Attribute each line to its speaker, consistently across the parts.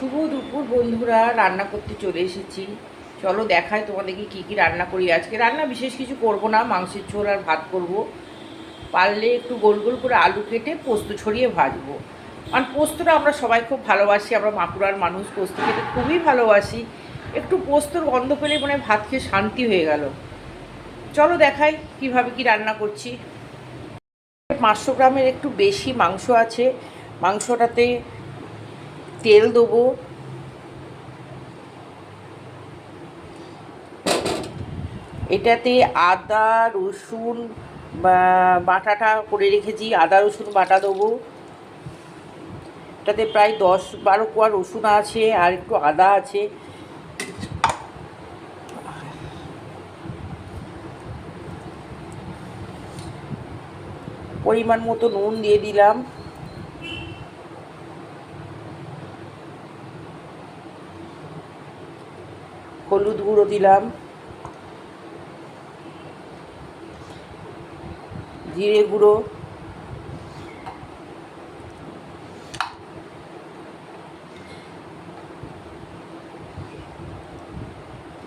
Speaker 1: শুভ দুপুর, বন্ধুরা। রান্না করতে চলে এসেছি। চলো দেখাই তোমাদেরকে কী কী রান্না করি। আজকে রান্না বিশেষ কিছু করব না, মাংসের ঝোল আর ভাত করব। পারলে একটু গোল গোল করে আলু কেটে পোস্ত ছড়িয়ে ভাজবো। আর পোস্তটা আমরা সবাই খুব ভালোবাসি, আমরা মাকুড়ার মানুষ, পোস্ত খেতে খুবই ভালোবাসি। একটু পোস্তর গন্ধ পেলে মনে ভাত খেয়ে শান্তি হয়ে গেল। চলো দেখাই কীভাবে কি রান্না করছি। পাঁচশো গ্রামের একটু বেশি মাংস আছে। মাংসটাতে তেল দেবো। এটাতে আদা, রসুন বাটাটা করে রেখেছি, আদা, রসুন, বাটা দেবো। এটাতে প্রায় দশ বারো কোয়া রসুন আছে আর একটু আদা আছে। পরিমাণ মতো নুন দিয়ে দিলাম। হলুদ গুঁড়ো দিলাম। জিরে গুঁড়ো।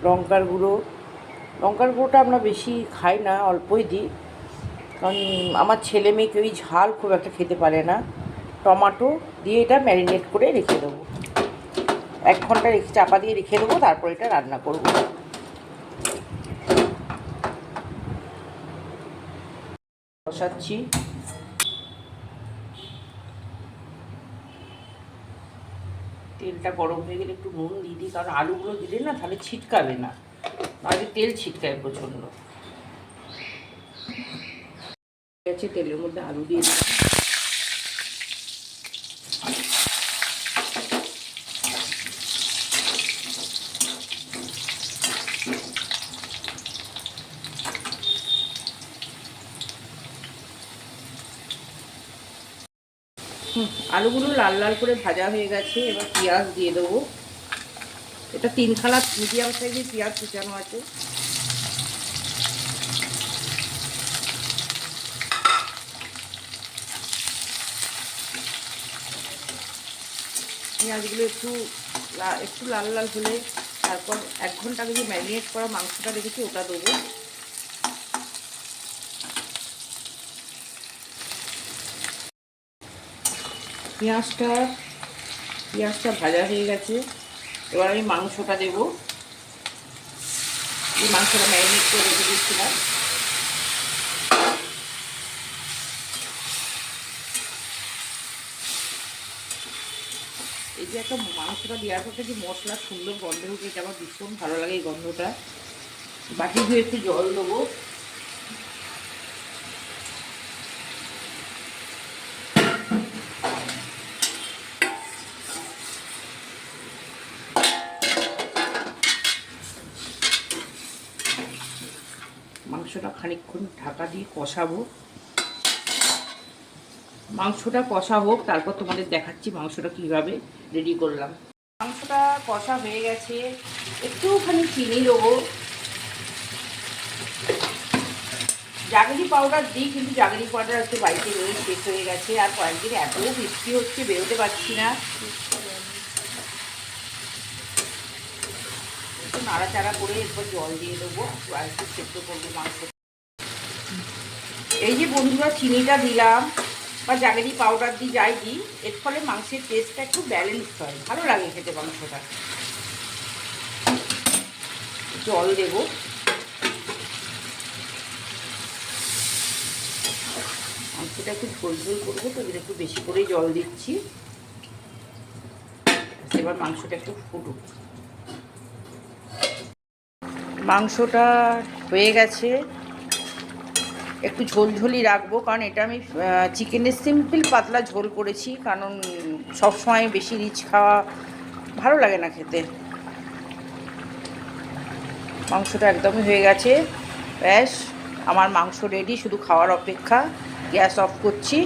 Speaker 1: লঙ্কার গুঁড়ো। লঙ্কার গুঁড়োটা আমরা বেশি খাই না, অল্পই দিই। কারণ আমার ছেলে মেয়ে কেউই ঝাল খুব একটা খেতে পারে না। টমাটো দিয়ে এটা ম্যারিনেট করে রেখে দেবো। এক ঘণ্টা রেখে চাপা দিয়ে রেখে দেবো, তারপর এটা রান্না করব। বসাচ্ছি। তেলটা গরম হয়ে গেলে একটু নুন দিয়ে দিই, কারণ আলুগুলো দিলে না তাহলে ছিটকাবে না। আগে তেল ছিটকায় প্রচণ্ড। তেলের মধ্যে আলু দিয়ে আলুগুলো লাল লাল করে ভাজা হয়ে গেছে, এবার পেঁয়াজ দিয়ে দেবো। এটা তিন তিনখানা মিডিয়াম সাইজের পেঁয়াজ কুচানো আছে। পেঁয়াজগুলো একটু একটু লাল লাল হলে তারপর এক ঘণ্টা আগে যে ম্যারিনেট করা মাংসটা রেখেছি ওটা দেবো। পেঁয়াজটা পেঁয়াজটা ভাজা হয়ে গেছে। এবার আমি মাংসটা দেবো। এই মাংসটা ম্যারিনেট করে রেখে দিচ্ছিলাম এই যে একটা মাংসটা দেওয়ার পর যে মশলা সুন্দর গন্ধ উঠে এটা আমার ভীষণ ভালো লাগে এই গন্ধটা। বাটি ধুয়ে একটু জল দেবো। মাংসটা খানিকক্ষণ ঢাকা দিয়ে কষাবো। মাংসটা কষা হোক, তারপর তোমাদের দেখাচ্ছি মাংসটা কীভাবে রেডি করলাম। মাংসটা কষা হয়ে গেছে, একটুখানি চিনি দেবো। জাগরি পাউডার দিই, কিন্তু জাগরি পাউডার হচ্ছে বাড়িতে রয়ে শেষ হয়ে গেছে, আর কয়েকদিন এত বৃষ্টি হচ্ছে, বেরোতে পারছি না। নাড়াচাড়া করে এরপর জল দিয়ে দেবো। আর একটু সেদ্ধ করব মাংস। এই যে বন্ধুরা, চিনিটা দিলাম বা জাগেরি পাউডার দিই যাই দিই এর ফলে মাংসের টেস্টটা একটু ব্যালেন্স হয়। ভালো লাগে খেতে মাংসটা। জল দেবো। মাংসটা একটু ঝোল ঝোল করব তো একটু বেশি করেই জল দিচ্ছি। এবার মাংসটা একটু ফুটুক। মাংসটা হয়ে গেছে। একটু ঝোলঝোলি রাখব, কারণ এটা আমি চিকেনের সিম্পল পাতলা ঝোল করেছি, কারণ সবসময় বেশি রিচ খাওয়া ভালো লাগে না খেতে। মাংসটা একদমই হয়ে গেছে। ব্যাস, আমার মাংস রেডি শুধু খাওয়ার অপেক্ষা, গ্যাস অফ করছি।